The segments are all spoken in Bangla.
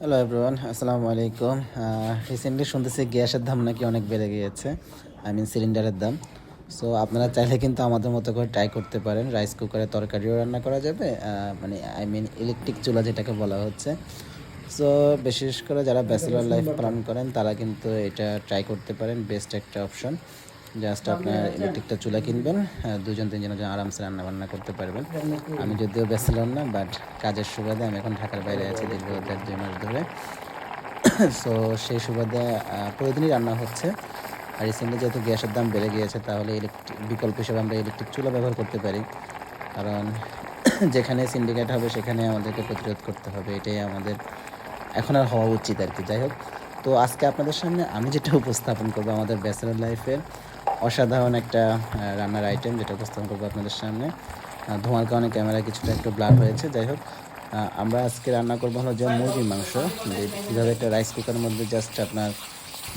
হ্যালো এভরিওয়ান আসসালামু আলাইকুম রিসেন্টলি শুনতেছি গ্যাসের দাম নাকি অনেক বেড়ে গিয়েছে। আই মিন সিলিন্ডারের দাম। সো আপনারা চাইলে কিন্তু আমাদের মতো করে ট্রাই করতে পারেন। রাইস কুকারে তরকারিও রান্না করা যাবে। আহ, মানে আই মিন ইলেকট্রিক চুলা যেটাকে বলা হচ্ছে। সো বিশেষ করে যারা ব্যাচেলার লাইফ পালন করেন তারা কিন্তু এটা ট্রাই করতে পারেন। বেস্ট একটা অপশন জাস্ট আপনার ইলেকট্রিকটা চুলা কিনবেন দুজন তিনজনের জন্য আরামসে রান্না বান্না করতে পারবেন। আমি যদিও ব্যাচেলর না বাট কাজের সুবাদে আমি এখন ঢাকার বাইরে আছি দীর্ঘ দেড় দুই মাস ধরে। সো সেই সুবাদে প্রতিদিনই রান্না হচ্ছে। আর রিসেন্টলি যেহেতু গ্যাসের দাম বেড়ে গিয়েছে তাহলে ইলেকট্রিক বিকল্প হিসেবে আমরা ইলেকট্রিক চুলা ব্যবহার করতে পারি। কারণ যেখানে সিন্ডিকেট হবে সেখানে আমাদেরকে প্রতিরোধ করতে হবে। এটাই আমাদের এখন আর হওয়া উচিত আর কি। যাই হোক তো আজকে আপনাদের সামনে আমি যেটা উপস্থাপন করব আমাদের ব্যাচেলর লাইফের অসাধারণ একটা রান্নার আইটেম যেটা উপস্থাপন করব আপনাদের সামনে। ধোঁয়ার কারণে ক্যামেরা কিছুটা একটু ব্লার হয়েছে, যাই হোক। আমরা আজকে রান্না করব হলো যে মুরগির মাংস কীভাবে একটা রাইস কুকারের মধ্যে জাস্ট আপনার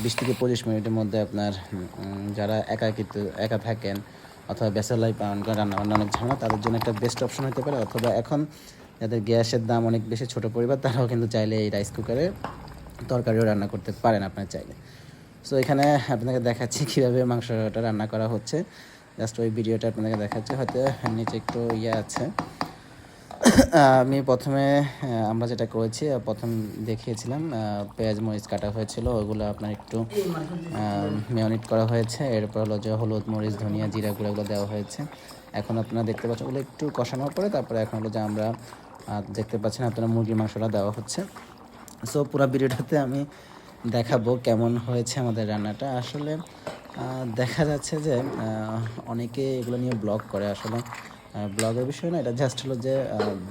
বিশ থেকে পঁচিশ মিনিটের মধ্যে আপনার যারা একাকিত একা থাকেন অথবা ব্যাচেলর লাইফ পালন করেন, রান্না বান্না অনেক ঝামেলা, তাদের জন্য একটা বেস্ট অপশন হতে পারে। অথবা এখন যাদের গ্যাসের দাম অনেক বেশি, ছোট পরিবার, তারাও কিন্তু চাইলে এই রাইস কুকারে তরকারিও রান্না করতে পারেন আপনার চাইলে। সো এখানে আপনাকে দেখাচ্ছি কীভাবে মাংসটা রান্না করা হচ্ছে। জাস্ট ওই ভিডিওটা আপনাকে দেখাচ্ছি, হয়তো নিচে একটু ইয়ে আছে। আমি প্রথমে আমরা যেটা করেছি প্রথম দেখিয়েছিলাম পেঁয়াজ মরিচ কাটা হয়েছিল, ওগুলো আপনার একটু মেয়নিট করা হয়েছে। এরপর হলো যে হলুদ মরিচ, ধনিয়া, জিরা গুঁড়াগুলো দেওয়া হয়েছে। এখন আপনারা দেখতে পাচ্ছেন, ওগুলো একটু কষানোর পরে, তারপরে এখন হলো যে আমরা দেখতে পাচ্ছেন আপনারা মুরগির মাংসটা দেওয়া হচ্ছে। সো পুরো ভিডিওটাতে আমি দেখাবো কেমন হয়েছে আমাদের রান্নাটা। আসলে দেখা যাচ্ছে যে অনেকে এগুলো নিয়ে ব্লগ করে। আসলে ব্লগের বিষয় না, এটা জাস্ট হলো যে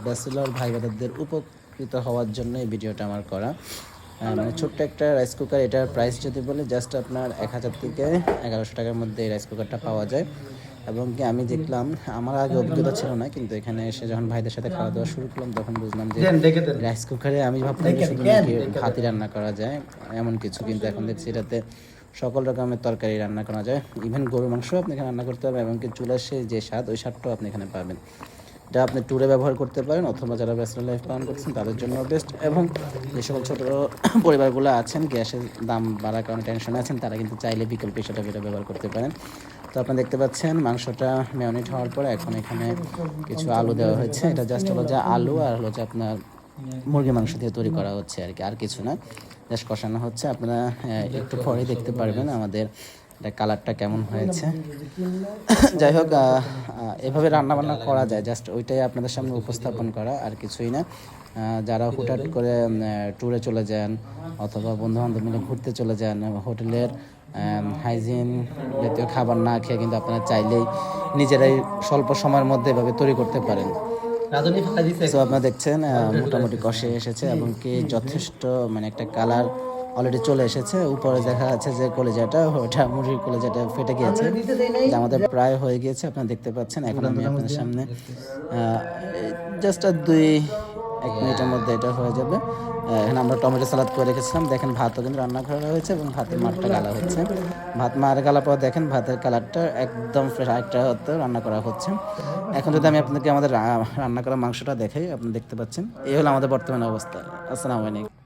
ব্যাচেলর ভাই বোনদের উপকৃত হওয়ার জন্য এই ভিডিওটা আমার করা। মানে ছোট্ট একটা রাইস কুকার এটার প্রাইস যদি বলি জাস্ট আপনার এক হাজার থেকে এগারোশো টাকার মধ্যে এই রাইস কুকারটা পাওয়া যায়। এবং কি আমি দেখলাম আমার আগে অভিজ্ঞতা ছিল না কিন্তু এখানে এসে যখন ভাইদের সাথে খাওয়া দাওয়া শুরু করলাম তখন বুঝলাম যে রাইস কুকারে আমি ভাবতাম শুধু ভাতই রান্না করা যায় এমন কিছু। কিন্তু এখন দেখছি এটাতে সকল রকমের তরকারি রান্না করা যায়। ইভেন গরুর মাংস আপনি এখানে রান্না করতে পারবেন এবং কি চুলার সে যে স্বাদ ওই স্বাদটাও আপনি এখানে পাবেন। এটা আপনি ট্যুরে ব্যবহার করতে পারেন অথবা যারা ব্যাচেলর লাইফ পালন করছেন, তাদের জন্য বেস্ট এবং যে সকল ছোটো পরিবারগুলো আছেন, গ্যাসের দাম বাড়ার কারণে টেনশনে আছেন, তারা কিন্তু চাইলে বিকল্প হিসেবে এটা ব্যবহার করতে পারেন। তো আপনি দেখতে পাচ্ছেন, মাংসটা ম্যারিনেট হওয়ার পরে এখন এখানে কিছু আলু দেওয়া হয়েছে। এটা জাস্ট হলো যে আলু আর হলো যে আপনার মুরগি মাংস দিয়ে তৈরি করা হচ্ছে আর কি, আর কিছু না। জাস্ট কষানো হচ্ছে। আপনারা একটু পরে দেখতে পারবেন আমাদের কালারটা কেমন হয়েছে। যাই হোক এভাবে রান্না বান্না করা যায়। জাস্ট ওইটাই আপনাদের সামনে উপস্থাপন করা আর কিছুই না। যারা হুটহাট করে ট্যুরে চলে যান অথবা বন্ধু বান্ধব মিলে ঘুরতে চলে যান হোটেলের হাইজিন জাতীয় খাবার না খেয়ে কিন্তু আপনারা চাইলেই নিজেরাই স্বল্প সময়ের মধ্যে এভাবে তৈরি করতে পারেন। সো আপনারা দেখছেন মোটামুটি কষে এসেছে এবং কি যথেষ্ট মানে একটা কালার অলরেডি চলে এসেছে। উপরে দেখা যাচ্ছে যে কলেজাটা, ওটা মুরগির কলেজাটা ফেটে গিয়েছে। আমাদের প্রায় হয়ে গিয়েছে, আপনারা দেখতে পাচ্ছেন। এখন আমি আপনাদের সামনে জাস্ট দুই, এক মিনিটের মধ্যে এটা হয়ে যাবে। এখানে আমরা টমেটো সালাদ করে রেখেছিলাম। দেখেন ভাতও কিন্তু রান্না করা হয়েছে এবং ভাতের মারটা গালা হচ্ছে। ভাত মার গালা পর দেখেন ভাতের কালারটা একদম ফ্রেশ আরেকটা রান্না করা হচ্ছে। এখন যদি আমি আপনাদেরকে আমাদের রান্না করা মাংসটা দেখাই, আপনি দেখতে পাচ্ছেন। এই হলো আমাদের বর্তমান অবস্থা। আসসালামু আলাইকুম।